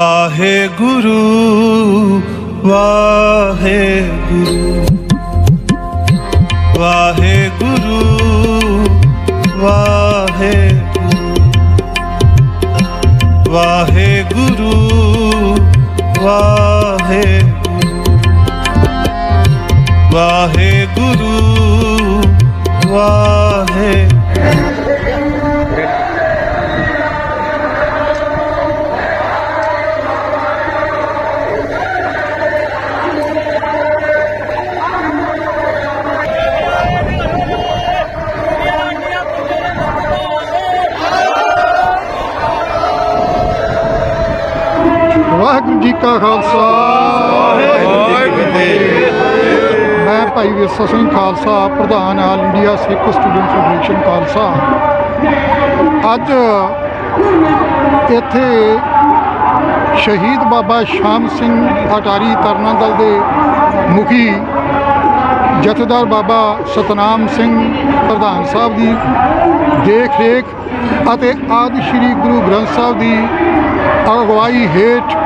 ਵਾਹਿਗੁਰੂ ਵਾਹਿਗੁਰੂ। ਵਾਹਿਗੁਰੂ ਜੀ ਕਾ ਖਾਲਸਾ। ਵਾਹਿਗੁਰੂ ਜੀ ਮੈਂ ਭਾਈ ਵਿਰਸਾ ਸਿੰਘ ਖਾਲਸਾ, ਪ੍ਰਧਾਨ all India Sikh student federation Khalsa. ਅੱਜ ਇੱਥੇ ਸ਼ਹੀਦ ਬਾਬਾ ਸ਼ਾਮ ਸਿੰਘ ਅਟਾਰੀ ਤਰਨਾ ਦਲ ਦੇ ਮੁਖੀ ਜਥੇਦਾਰ ਬਾਬਾ ਸਤਨਾਮ ਸਿੰਘ ਪ੍ਰਧਾਨ ਸਾਹਿਬ ਦੀ ਦੇਖ ਰੇਖ ਅਤੇ ਆਦਿ ਸ੍ਰੀ ਗੁਰੂ ਗ੍ਰੰਥ ਸਾਹਿਬ ਦੀ ਅਗਵਾਈ ਹੇਠ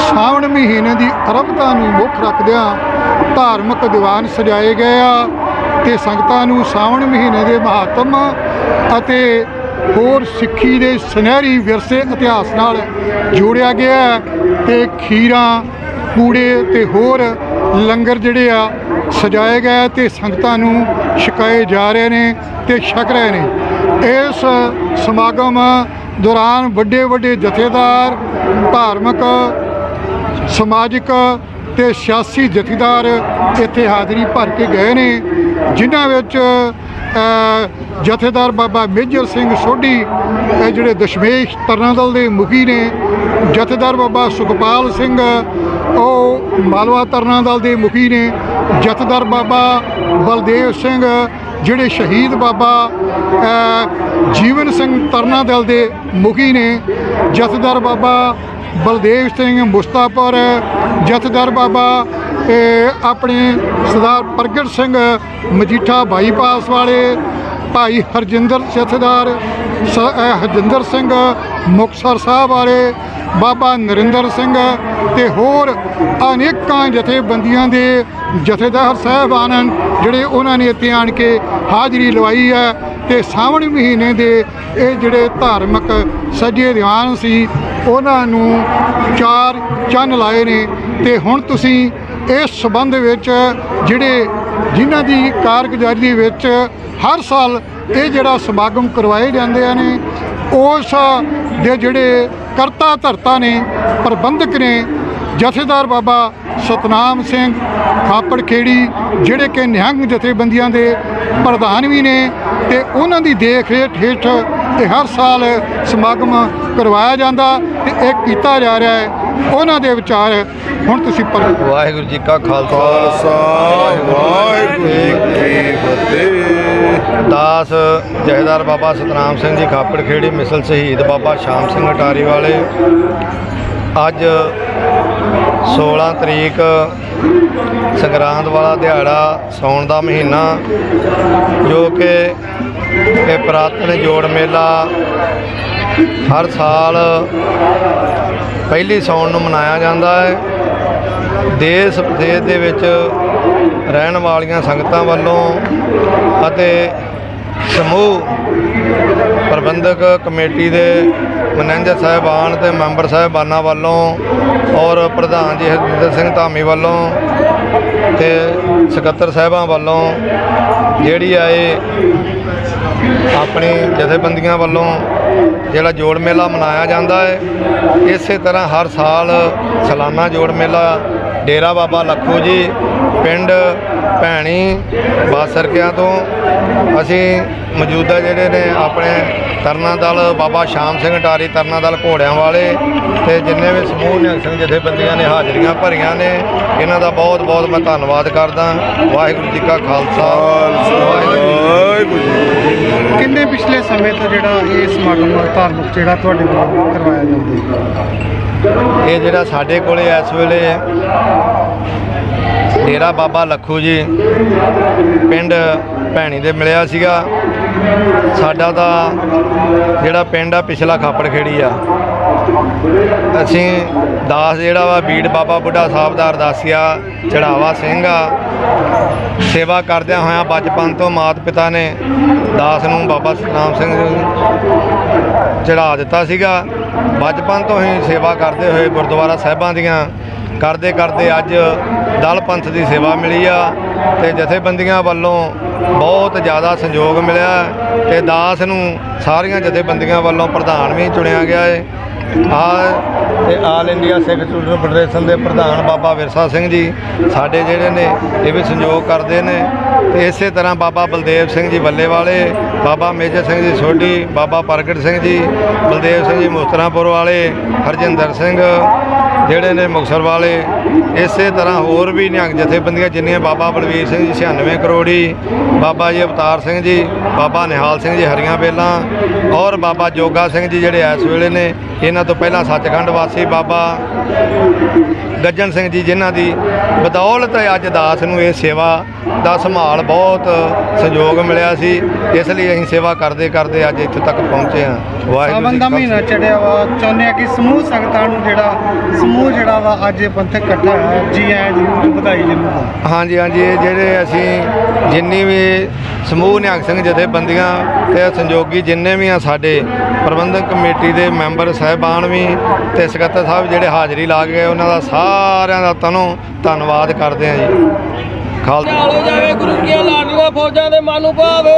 ਸਾਵਣ ਮਹੀਨੇ ਦੀ ਅਰਬਤਾ ਨੂੰ ਮੁੱਖ ਰੱਖਦਿਆਂ ਧਾਰਮਿਕ ਦੀਵਾਨ ਸਜਾਏ ਗਏ ਆ ਤੇ ਸੰਗਤਾਂ ਨੂੰ ਸਾਵਣ ਮਹੀਨੇ ਦੇ ਮਹਾਤਮ ਅਤੇ ਹੋਰ ਸਿੱਖੀ ਦੇ ਸੁਨਹਿਰੀ ਵਿਰਸੇ ਇਤਿਹਾਸ ਨਾਲ ਜੋੜਿਆ ਗਿਆ ਹੈ ਤੇ ਖੀਰਾਂ, ਕੂੜੇ ਤੇ ਹੋਰ ਲੰਗਰ ਜਿਹੜੇ ਆ ਸਜਾਏ ਗਏ ਤੇ ਸੰਗਤਾਂ ਨੂੰ ਛਕਾਏ ਜਾ ਰਹੇ ਨੇ ਤੇ ਛਕ ਰਹੇ ਨੇ। ਇਸ ਸਮਾਗਮ ਦੌਰਾਨ ਵੱਡੇ ਵੱਡੇ ਜਥੇਦਾਰ, ਧਾਰਮਿਕ, ਸਮਾਜਿਕ ਤੇ ਸਿਆਸੀ ਜਥੇਦਾਰ ਇੱਥੇ ਹਾਜ਼ਰੀ ਭਰ ਕੇ ਗਏ ਨੇ, ਜਿਨ੍ਹਾਂ ਵਿੱਚ ਜਥੇਦਾਰ ਬਾਬਾ ਮੇਜਰ ਸਿੰਘ ਸੋਢੀ, ਇਹ ਜਿਹੜੇ ਦਸ਼ਮੇਸ਼ ਤਰਨਾ ਦਲ ਦੇ ਮੁਖੀ ਨੇ, ਜਥੇਦਾਰ ਬਾਬਾ ਸੁਖਪਾਲ ਸਿੰਘ, ਉਹ ਮਾਲਵਾ ਤਰਨਾ ਦਲ ਦੇ ਮੁਖੀ ਨੇ, ਜਥੇਦਾਰ ਬਾਬਾ ਬਲਦੇਵ ਸਿੰਘ ਜਿਹੜੇ ਸ਼ਹੀਦ ਬਾਬਾ ਜੀਵਨ ਸਿੰਘ ਤਰਨਾ ਦਲ ਦੇ ਮੁਖੀ ਨੇ, ਜਥੇਦਾਰ ਬਾਬਾ ਬਲਦੇਵ ਸਿੰਘ ਮੁਸਤਾਪੁਰ, ਜਥੇਦਾਰ ਬਾਬਾ ਆਪਣੇ ਸਰਦਾਰ ਪ੍ਰਗਟ ਸਿੰਘ ਮਜੀਠਾ ਬਾਈਪਾਸ ਵਾਲੇ ਭਾਈ ਹਰਜਿੰਦਰ ਜਥੇਦਾਰ, ਸ- ਹਰਜਿੰਦਰ ਸਿੰਘ ਮੁਕਤਸਰ ਸਾਹਿਬ ਵਾਲੇ, ਬਾਬਾ ਨਰਿੰਦਰ ਸਿੰਘ ਤੇ ਹੋਰ ਅਨੇਕਾਂ ਜਥੇਬੰਦੀਆਂ ਦੇ ਜਥੇਦਾਰ ਸਾਹਿਬਾਨ ਜਿਹੜੇ ਉਹਨਾਂ ਨੇ ਇੱਥੇ ਆਣ ਕੇ ਹਾਜ਼ਰੀ ਲਵਾਈ ਹੈ ਤੇ ਸਾਵਣ ਮਹੀਨੇ ਦੇ ਇਹ ਜਿਹੜੇ ਧਾਰਮਿਕ ਸੱਜੇ ਦੀਵਾਨ ਸੀ, ਉਹਨਾਂ ਨੂੰ ਚਾਰ ਚੰਨ ਲਾਏ ਨੇ ਤੇ ਹੁਣ ਤੁਸੀਂ ਇਸ ਸਬੰਧ ਵਿੱਚ ਜਿਹੜੇ ਜਿਨ੍ਹਾਂ ਦੀ ਕਾਰਗੁਜ਼ਾਰੀ ਦੇ ਵਿੱਚ ਹਰ ਸਾਲ ਇਹ ਜਿਹੜਾ ਸਮਾਗਮ ਕਰਵਾਏ ਜਾਂਦੇ ਨੇ, ਉਸ ਦੇ ਜਿਹੜੇ ਕਰਤਾ ਧਰਤਾ ਨੇ, ਪ੍ਰਬੰਧਕ ਨੇ, ਜਥੇਦਾਰ ਬਾਬਾ ਸਤਨਾਮ ਸਿੰਘ ਖਾਪੜ ਖੇੜੀ ਜਿਹੜੇ ਕਿ ਨਿਹੰਗ ਜਥੇਬੰਦੀਆਂ ਦੇ ਪ੍ਰਧਾਨ ਵੀ ਨੇ, ਤੇ ਉਹਨਾਂ ਦੀ ਦੇਖ ਰੇਖ ਹੇਠ ਇਹ ਹਰ ਸਾਲ ਸਮਾਗਮ ਕਰਵਾਇਆ ਜਾਂਦਾ ਤੇ ਇਹ ਕੀਤਾ ਜਾ ਰਿਹਾ ਹੈ। ਉਹਨਾਂ ਦੇ ਵਿਚਾਰ ਹੁਣ ਤੁਸੀਂ ਪਰ ਵਾਹਿਗੁਰੂ ਜੀ ਕਾ ਖਾਲਸਾ। ਖਾਲਸਾ ਵਾਹਿਗੁਰੂ ਜੀ ਕੀ ਫਤਿਹ। ਦਾਸ ਜਹੇਦਾਰ ਬਾਬਾ ਸਤਨਾਮ ਸਿੰਘ ਜੀ ਖਾਪੜ ਖੇੜੀ ਮਿਸਲ ਸ਼ਹੀਦ ਬਾਬਾ ਸ਼ਾਮ ਸਿੰਘ ਅਟਾਰੀ ਵਾਲੇ। ਅੱਜ 16 ਤਰੀਕ ਸੰਗਰਾਂਦ ਵਾਲਾ ਦਿਹਾੜਾ ਸੌਣ ਦਾ ਮਹੀਨਾ ਜੋ ਕਿ ਇਹ ਪ੍ਰਾਤਨ ਜੋੜ ਮੇਲਾ ਹਰ ਸਾਲ ਪਹਿਲੀ ਸੌਣ ਨੂੰ ਮਨਾਇਆ ਜਾਂਦਾ ਹੈ। ਦੇਸ਼ ਵਿਦੇਸ਼ ਦੇ ਵਿੱਚ ਰਹਿਣ ਵਾਲੀਆਂ ਸੰਗਤਾਂ ਵੱਲੋਂ ਅਤੇ ਸਮੂਹ ਪ੍ਰਬੰਧਕ ਕਮੇਟੀ ਦੇ ਮੈਨੇਜਰ ਸਾਹਿਬਾਨ ਤੇ ਮੈਂਬਰ ਸਾਹਿਬਾਨਾਂ ਵੱਲੋਂ ਔਰ ਪ੍ਰਧਾਨ ਜੀ ਹਰਜਿੰਦਰ ਸਿੰਘ ਧਾਮੀ ਵੱਲੋਂ ਤੇ ਸਕੱਤਰ ਸਾਹਿਬਾਂ ਵੱਲੋਂ ਜਿਹੜੀ ਆ ਇਹ ਆਪਣੀ ਜਥੇਬੰਦੀਆਂ ਵੱਲੋਂ ਜਿਹੜਾ ਜੋੜ ਮੇਲਾ ਮਨਾਇਆ ਜਾਂਦਾ ਹੈ, ਇਸੇ ਤਰ੍ਹਾਂ ਹਰ ਸਾਲ ਸਾਲਾਨਾ ਜੋੜ ਮੇਲਾ, ਡੇਰਾ ਬਾਬਾ ਲੱਖੂ ਜੀ, ਪਿੰਡ ਭੈਣੀ ਬਾਸਰਕਿਆਂ ਤੋਂ। ਅਸੀਂ ਮੌਜੂਦਾ ਜਿਹੜੇ ਨੇ ਆਪਣੇ ਤਰਨਾ ਦਲ ਬਾਬਾ ਸ਼ਾਮ ਸਿੰਘ ਟਾਰੀ ਤਰਨਾ ਦਲ ਘੋੜਿਆਂ ਵਾਲੇ ਤੇ ਜਿੰਨੇ ਵੀ ਸਮੂਹ ਨਿਹੰਗ ਸਿੰਘ ਜਥੇਬੰਦੀਆਂ ਨੇ ਹਾਜ਼ਰੀਆਂ ਭਰੀਆਂ ਨੇ ਇਹਨਾਂ ਦਾ ਬਹੁਤ ਬਹੁਤ ਮੈਂ ਧੰਨਵਾਦ ਕਰਦਾ। ਵਾਹਿਗੁਰੂ ਜੀ ਕਾ ਖਾਲਸਾ। ਵਾਹਿਗੁਰੂ ਕਿੰਨੇ ਪਿਛਲੇ ਸਮੇਂ ਤੋਂ ਜਿਹੜਾ ਇਹ ਸਮਾਗਮ ਧਾਰਮਿਕ ਜਿਹੜਾ ਤੁਹਾਡੇ ਵੱਲੋਂ ਕਰਵਾਇਆ ਜਾਂਦਾ ਹੈ? ਇਹ ਜਿਹੜਾ ਸਾਡੇ ਕੋਲੇ ਇਸ ਵੇਲੇ ਡੇਰਾ ਬਾਬਾ ਲੱਖੂ ਜੀ ਪਿੰਡ ਭੈਣੀ ਦੇ ਮਿਲਿਆ ਸੀਗਾ। ਸਾਡਾ ਤਾਂ ਜਿਹੜਾ ਪਿੰਡ ਆ, ਪਿਛਲਾ ਖਾਪੜ ਖੇੜੀ ਆ। ਅਸੀਂ ਦਾਸ ਜਿਹੜਾ ਵਾ, ਬੀੜ ਬਾਬਾ ਬੁੱਢਾ ਸਾਹਿਬ ਦਾ ਅਰਦਾਸੀਆ ਚੜਾਵਾ ਸਿੰਘ ਆ। ਸੇਵਾ ਕਰਦਿਆਂ ਹੋਇਆਂ ਬਚਪਨ ਤੋਂ ਮਾਤ ਪਿਤਾ ਨੇ ਦਾਸ ਨੂੰ ਬਾਬਾ ਸਤਨਾਮ ਸਿੰਘ ਚੜਾ ਦਿੱਤਾ ਸੀਗਾ। ਬਚਪਨ ਤੋਂ ਹੀ ਸੇਵਾ ਕਰਦੇ ਹੋਏ ਗੁਰਦੁਆਰਾ ਸਾਹਿਬਾਂ ਦੀਆਂ ਕਰਦੇ ਕਰਦੇ ਅੱਜ ਦਲ ਪੰਥ ਦੀ ਸੇਵਾ ਮਿਲੀ ਆ ਤੇ ਜਥੇਬੰਦੀਆਂ ਵੱਲੋਂ ਬਹੁਤ ਜ਼ਿਆਦਾ ਸੰਯੋਗ ਮਿਲਿਆ ਤੇ ਦਾਸ ਨੂੰ ਸਾਰੀਆਂ ਜਥੇਬੰਦੀਆਂ ਵੱਲੋਂ ਪ੍ਰਧਾਨ ਵੀ ਚੁਣਿਆ ਗਿਆ ਹੈ ਆ ਤੇ all India Sikh student federation ਦੇ ਪ੍ਰਧਾਨ ਬਾਬਾ ਵਿਰਸਾ ਸਿੰਘ ਜੀ, ਸਾਡੇ ਜਿਹੜੇ ਨੇ, ਇਹ ਵੀ ਸੰਯੋਗ ਕਰਦੇ ਨੇ। ਤੇ ਇਸੇ ਤਰ੍ਹਾਂ ਬਾਬਾ ਬਲਦੇਵ ਸਿੰਘ ਜੀ ਬੱਲੇ ਵਾਲੇ ਬਾਬਾ ਮੇਜਰ ਸਿੰਘ ਜੀ ਸੋਢੀ, ਬਾਬਾ ਪ੍ਰਗਟ ਸਿੰਘ ਜੀ, ਬਲਦੇਵ ਸਿੰਘ ਜੀ ਮੁਸਤਰਾਪੁਰ ਵਾਲੇ, ਹਰਜਿੰਦਰ ਸਿੰਘ ਜਿਹੜੇ ਨੇ ਮੁਕਤਸਰ ਵਾਲੇ ਇਸੇ ਤਰ੍ਹਾਂ ਹੋਰ ਵੀ ਨਿਹੰਗ ਜਥੇਬੰਦੀਆਂ ਜਿੰਨੀਆਂ ਬਾਬਾ ਬਲਵੀਰ ਸਿੰਘ ਜੀ 96 ਕਰੋੜੀ ਬਾਬਾ ਜੀ ਅਵਤਾਰ ਸਿੰਘ ਜੀ ਬਾਬਾ ਨਿਹਾਲ ਸਿੰਘ ਜੀ ਹਰੀਆਂ ਬੇਲਾਂ ਔਰ ਬਾਬਾ ਜੋਗਾ ਸਿੰਘ ਜੀ ਜਿਹੜੇ ਇਸ ਵੇਲੇ ਨੇ ਇਹਨਾਂ ਤੋਂ ਪਹਿਲਾਂ ਸੱਚਖੰਡ ਵਾਸੀ ਬਾਬਾ ਗੱਜਣ ਸਿੰਘ ਜੀ ਜਿਨ੍ਹਾਂ ਦੀ ਬਦੌਲਤ ਅੱਜ ਦਾਸ ਨੂੰ ਇਹ ਸੇਵਾ ਦਾ ਸੰਭਾਲ ਬਹੁਤ ਸਹਿਯੋਗ ਮਿਲਿਆ ਸੀ ਇਸ ਲਈ ਅਸੀਂ ਸੇਵਾ ਕਰਦੇ ਕਰਦੇ ਅੱਜ ਇੱਥੇ ਤੱਕ ਪਹੁੰਚੇ ਹਾਂ। ਵਾਹਿਗੁਰੂ ਜੀ ਦਾ ਮਹੀਨਾ ਚੜਿਆ ਵਾ ਚਾਹੁੰਦੇ ਆ ਕਿ ਸਮੂਹ ਸੰਗਤਾਂ ਨੂੰ ਜਿਹੜਾ ਸਮੂਹ ਜਿਹੜਾ ਵਾ ਅੱਜ ਇਹ ਪੰਥਕ ਇਕੱਠਾ ਹੋਇਆ ਜੀ ਆਇਆਂ ਜੀ ਨੂੰ ਵਧਾਈ ਜ਼ਰੂਰ। ਹਾਂਜੀ ਹਾਂਜੀ ਇਹ ਜਿਹੜੇ ਅਸੀਂ ਜਿੰਨੀ ਵੀ ਸਮੂਹ ਨਿਹੰਗ ਸਿੰਘ ਜਥੇਬੰਦੀਆਂ ਤੇ ਸੰਯੋਗੀ ਜਿੰਨੇ ਵੀ ਆ ਸਾਡੇ ਪ੍ਰਬੰਧਕ ਕਮੇਟੀ ਦੇ ਮੈਂਬਰ ਸਾਹਿਬਾਨ ਵੀ ਤੇ ਸਕੱਤਰ ਸਾਹਿਬ ਜਿਹੜੇ ਹਾਜ਼ਰੀ ਲਾ ਕੇ ਗਏ ਉਹਨਾਂ ਦਾ ਸਾਰਿਆਂ ਦਾ ਤਨੋਂ ਧੰਨਵਾਦ ਕਰਦੇ ਆ ਜੀ। ਖਾਲਸਾ। ਹੋ ਜਾਵੇ ਗੁਰੂ ਕੀਆਂ ਲਾਡਲੀਆਂ ਫੌਜਾਂ ਦੇ ਮਨ ਨੂੰ ਭਾਵੇ।